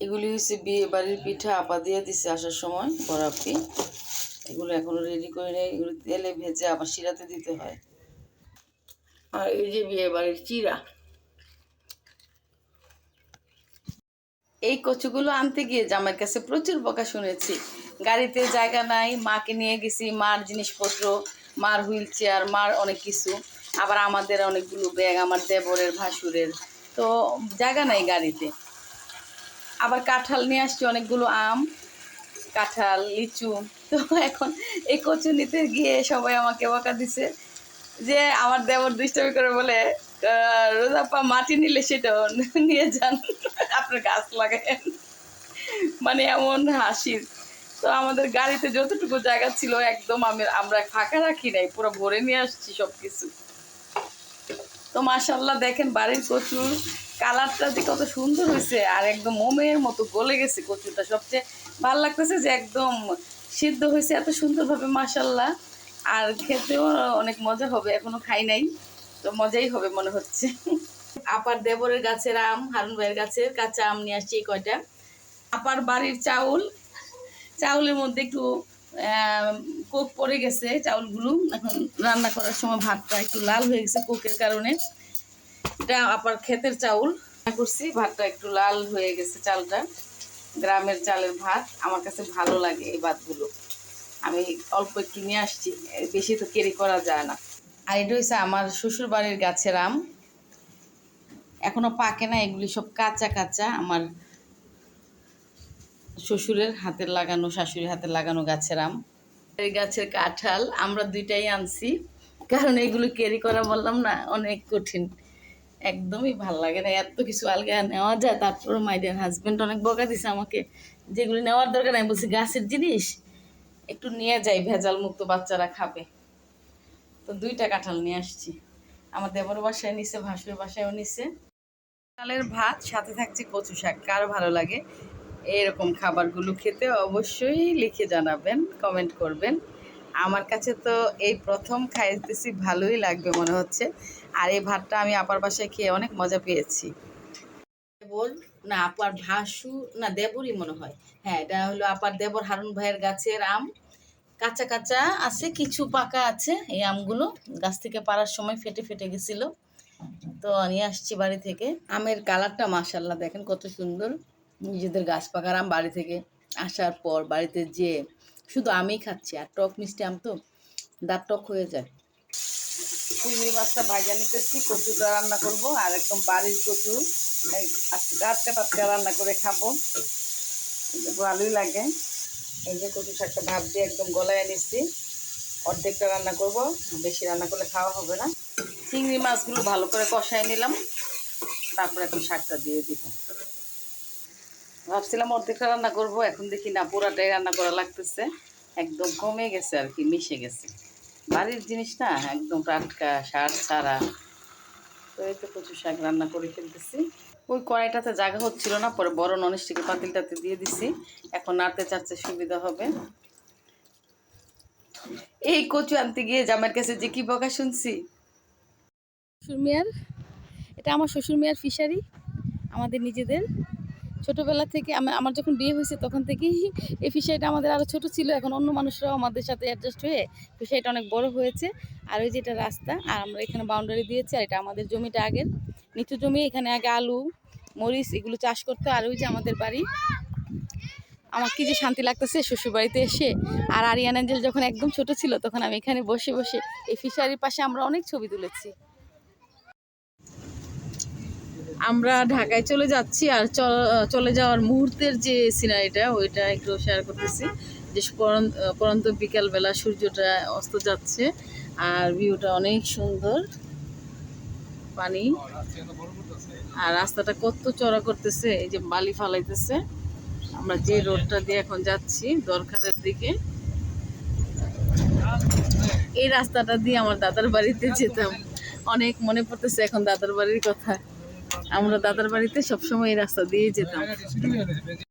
এগুলি হচ্ছে বিয়ে বাড়ির পিঠা আপা দিয়ে দিছে আসার সময় বরাপি এগুলো এখনও রেডি করে নেই এগুলো তেলে ভেজে আবার শিরাতে দিতে হয়। আর এই যে বিয়ে বাড়ির চিরা। এই কচুগুলো আনতে গিয়ে জামাইয়ের কাছে প্রচুর বকা শুনেছি। গাড়িতে জায়গা নাই মাকে নিয়ে গেছি মার জিনিসপত্র মার হুইল চেয়ার মার অনেক কিছু। আবার আমাদের অনেকগুলো ব্যাগ আমার দেবরের ভাসুরের। তো জায়গা নাই গাড়িতে। আবার কাঁঠাল নিয়ে আসছি অনেকগুলো আম, কাঁঠাল, লিচু। তো এখন এই কচু নিতে গিয়ে সবাই আমাকে বকা দিছে যে আমার দেবর দুষ্টামি করে বলে রোজাপ্পা মাটি নিলে সেটা নিয়ে যান, আপনার গাছ লাগায়েন। মানে এমন হাসির তো আমাদের গাড়িতে যতটুকু জায়গা ছিল একদম আমি আমরা ফাঁকা রাখি নাই, পুরো ভরে নিয়ে আসছি সব কিছু তো মাশাল্লাহ দেখেন বাড়ির কচুর কালারটা যে কত সুন্দর হয়েছে আর একদম মোমের মতো গলে গেছে কচুটা। সবচেয়ে ভালো লাগতেছে যে একদম সিদ্ধ হয়েছে এত সুন্দরভাবে মাশাল্লাহ আর খেতেও অনেক মজা হবে, এখনও খাই নাই, তো মজাই হবে মনে হচ্ছে। আপার দেবরের গাছের আম, হারুন ভাইয়ের গাছের কাঁচা আম নিয়ে আসছি কয়টা। আপার বাড়ির চাউল, চাউলের মধ্যে একটু কোক পড়ে গেছে চাউলগুলো। এখন রান্না করার সময় ভাতটা একটু লাল হয়ে গেছে কোকের কারণে। এটা আপার ক্ষেতের চাউল। করছি ভাতটা একটু লাল হয়ে গেছে চালটা। গ্রামের চালের ভাত আমার কাছে ভালো লাগে এই ভাতগুলো। আমি অল্প একটু নিয়ে আসছি বেশি তো ক্যারি করা যায় না। আর এটা হচ্ছে আমার শ্বশুর বাড়ির গাছের আম। এখনও পাকে না, এগুলি সব কাঁচা কাঁচা। আমার শ্বশুরের হাতের লাগানো, শাশুড়ির হাতের লাগানো গাছের আম। এই গাছের কাঁঠাল আমরা দুইটাই আনছি। কারণ এগুলো ক্যারি করা বললাম না, অনেক কঠিন। একদমই ভালো লাগে না, এত কিছু আলগা নেওয়া যায়। তারপর মাইডের হাজবেন্ড অনেক বকা দিছে আমাকে, যেগুলি নেওয়ার দরকার নাই। বলছি, গাছের জিনিস একটু নিয়ে যাই, ভেজাল মুক্ত বাচ্চারা খাবে। তো দুইটা কাঁঠাল নিয়ে আসছি। আমার দেবর বাসায় নিছে ভাসুর বাসায়ও নিছে। কালের ভাত, সাথে থাকছে কচু শাক। কার ভালো লাগে? এরকম খাবারগুলো খেতে অবশ্যই লিখে জানাবেন কমেন্ট করবেন। আমার কাছে তো এই প্রথম খাইতেছি ভালোই লাগবে মনে হচ্ছে। আর এই ভাতটা আমি আপার বাসায় খেয়ে অনেক মজা পেয়েছি। দেবর না আপার ভাসু না দেবরই মনে হয়। হ্যাঁ এটা হলো আপার দেবর হারুন ভাইয়ের গাছের আম। কাঁচা কাঁচা আছে কিছু পাকা আছে এই আমগুলো। গাছ থেকে পাড়ার সময় ফেটে ফেটে গেছিল। তো নিয়ে আসছি বাড়ি থেকে। আমের কালারটা মাশাল্লাহ দেখেন কত সুন্দর। নিজেদের গাছ পাকার আম বাড়ি থেকে আসার পর বাড়িতে যে শুধু আমিই খাচ্ছি, আর টক মিষ্টি আম তো দাঁত টক হয়ে যায়। চিংড়ি মাছটা ভাজা নিতেছি, কচুটা রান্না করব, আর একদম বাড়ির কচু টাটকা টাটকা রান্না করে খাব। ভালোই লাগে। এই যে কচু শাকটা ভাত দিয়ে একদম গলায় নিচ্ছি অর্ধেকটা রান্না করব, বেশি রান্না করলে খাওয়া হবে না। চিংড়ি মাছগুলো ভালো করে কষায় নিলাম, তারপরে একটু শাকটা দিয়ে দিব। ভাবছিলাম অর্ধেকটা রান্না করব, এখন দেখি না, পুরাটাই রান্না করা লাগতেছে। একদম কমে গেছে আর কি, মিশে গেছে। বাড়ির জিনিস না, একদম টাটকা সার ছাড়া। তো এই তো কচু শাক রান্না করে ফেলতেছি। ওই কড়াইটাতে জায়গা হচ্ছিল না, পরে বড় ননস্টিকের পাতিলটাতে দিয়ে দিছি। এখন নাড়তে চাড়তে সুবিধা হবে। এই কচু আনতে গিয়ে জামাইয়ের কাছে যে কি বকা শুনছি। শ্বশুর মেয়ার, এটা আমার শ্বশুর মেয়ার ফিশারি, আমাদের নিজেদের। ছোটবেলা থেকে আমা- আমার যখন বিয়ে হয়েছে তখন থেকেই এই ফিশারিটা আমাদের আরও ছোট ছিল। এখন অন্য মানুষরাও আমাদের সাথে অ্যাডজাস্ট হয়ে ফিশারিটা অনেক বড় হয়েছে। আর ওই যে এটা রাস্তা, আর আমরা এখানে বাউন্ডারি দিয়েছি, আর এটা আমাদের জমিটা আগের। নিচু জমি, এখানে আগে আলু, মরিচ এগুলো চাষ করতো, আর ওই যে আমাদের বাড়ি। আমার কি যে শান্তি লাগতেছে শ্বশুর বাড়িতে এসে। আর আরিয়ান অ্যাঞ্জেল যখন একদম ছোট ছিল তখন আমি এখানে বসে বসে এই ফিশারির পাশে আমরা অনেক ছবি তুলেছি। আমরা ঢাকায় চলে যাচ্ছি আর চল- যাওয়ার মুহূর্তের যে সিনারিটা, ওইটা একটু শেয়ার করতেছি। যে পরন্ত বিকালবেলা সূর্যটা অস্ত যাচ্ছে আর ভিউটা অনেক সুন্দর। পানি। আর রাস্তাটা কত চড়া করতেছে, এই যে বালি ফালাইতেছে। আমরা যে রোডটা দিয়ে এখন যাচ্ছি দরকারের দিকে। এই রাস্তাটা দিয়ে আমার দাদার বাড়িতে যেতাম। অনেক মনে পড়তেছে এখন দাদার বাড়ির কথা। আমরা দাদার বাড়িতে সবসময় এই রাস্তা দিয়ে যেতাম।